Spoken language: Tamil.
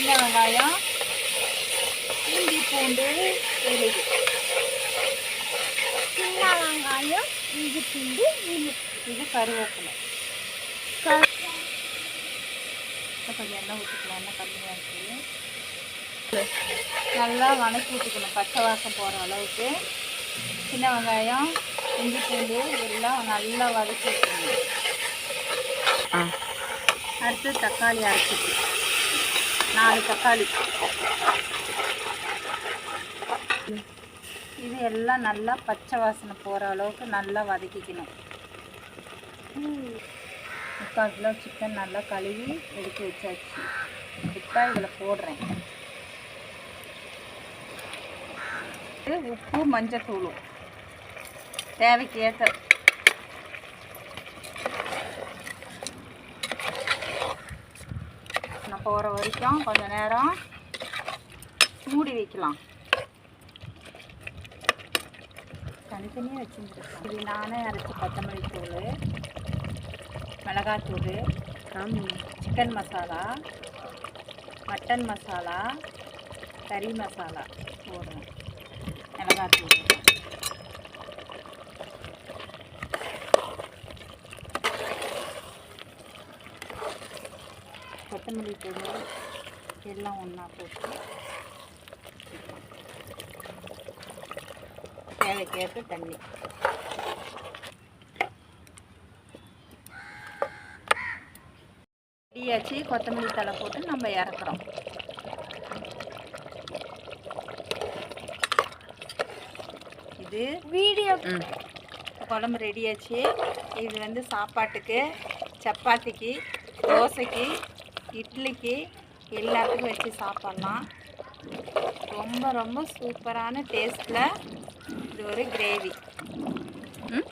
சின்ன வெங்காயம் இஞ்சி பூண்டு விழுது சின்ன வெங்காயம் இஞ்சி பூண்டு இது கருவேப்பிலை. கொஞ்சம் எண்ணெய் ஊற்றிக்கலாம் எண்ணெய் கம்மியாக இருக்குது நல்லா வணக்கி விட்டுக்கணும் பச்சை வாசம் போகிற அளவுக்கு. சின்ன வெங்காயம் இஞ்சி பூண்டு எல்லாம் நல்லா வதக்கி விட்டுக்கணும் அடுத்து தக்காளி அரைச்சிட்டு நாலு தக்காளி. இது எல்லாம் நல்லா பச்சை வாசனை போகிற அளவுக்கு நல்லா வதக்கிக்கணும். முக்கால் கிலோ சிக்கன் நல்லா கழுவி எடுத்து வச்சாச்சு. இப்போ இதில் போடுறேன். இது உப்பு மஞ்சத்தூளும் தேவைக்கு ஏற்ற போகிற வரைக்கும் கொஞ்ச நேரம் மூடி வைக்கலாம். தனித்தனியாக வச்சுருக்கேன் இது நானே அரைச்சி கொத்தமல்லி தூள் மிளகாத்தூள் சிக்கன் மசாலா மட்டன் மசாலா கறி மசாலா போடுறேன். மிளகாத்தூள் கொத்தமல்லி தூள் எல்லாம் ஒன்றா போட்டு தேவைக்கேற்ற தண்ணி. ரெடியாச்சு கொத்தமல்லி தழை போட்டு நம்ம இறக்குறோம். இது வீடியோ. குழம்பு ரெடியாச்சு. இது வந்து சாப்பாட்டுக்கு சப்பாத்திக்கு தோசைக்கு இட்லிக்கு எல்லாத்துக்கும் வச்சு சாப்பிட்லாம். ரொம்ப ரொம்ப சூப்பரான டேஸ்ட்டில் இது ஒரு கிரேவி ம்?